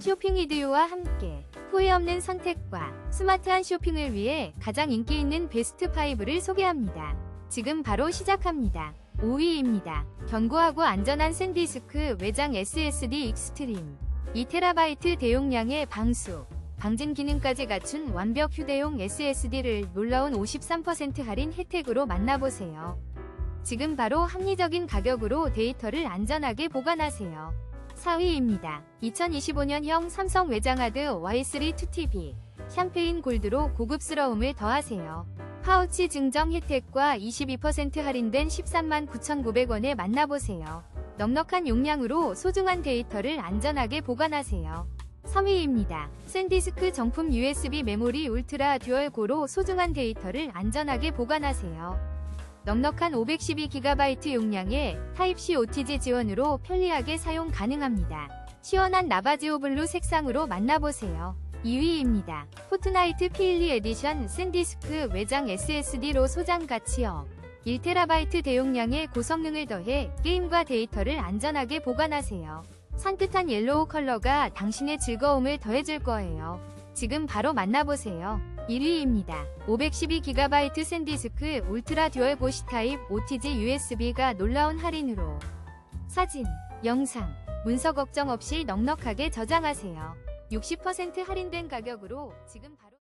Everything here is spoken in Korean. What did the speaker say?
쇼핑 이디오와 함께 후회 없는 선택과 스마트한 쇼핑을 위해 가장 인기 있는 베스트 5를 소개합니다. 지금 바로 시작합니다. 5위입니다. 견고하고 안전한 샌디스크 외장 SSD 익스트림 2TB 대용량의 방수 방진 기능까지 갖춘 완벽 휴대용 SSD를 놀라운 53% 할인 혜택으로 만나보세요. 지금 바로 합리적인 가격으로 데이터를 안전하게 보관하세요. 4위입니다. 2025년형 삼성 외장하드 Y3 2TB 샴페인 골드로 고급스러움을 더하세요. 파우치 증정 혜택과 22% 할인된 13만 9,900원에 만나보세요. 넉넉한 용량으로 소중한 데이터를 안전하게 보관하세요. 3위입니다. 샌디스크 정품 USB 메모리 울트라 듀얼 고로 소중한 데이터를 안전하게 보관하세요. 넉넉한 512GB 용량의 타입C OTG 지원으로 편리하게 사용 가능합니다. 시원한 나바지오 블루 색상으로 만나보세요. 2위입니다. 포트나이트 P12 에디션 샌디스크 외장 SSD로 소장 가치업 1TB 대용량의 고성능을 더해 게임과 데이터를 안전하게 보관하세요. 산뜻한 옐로우 컬러가 당신의 즐거움을 더해줄 거예요. 지금 바로 만나보세요. 1위입니다. 512GB 샌디스크 울트라 듀얼 고시 타입 OTG USB가 놀라운 할인으로 사진, 영상, 문서 걱정 없이 넉넉하게 저장하세요. 60% 할인된 가격으로 지금 바로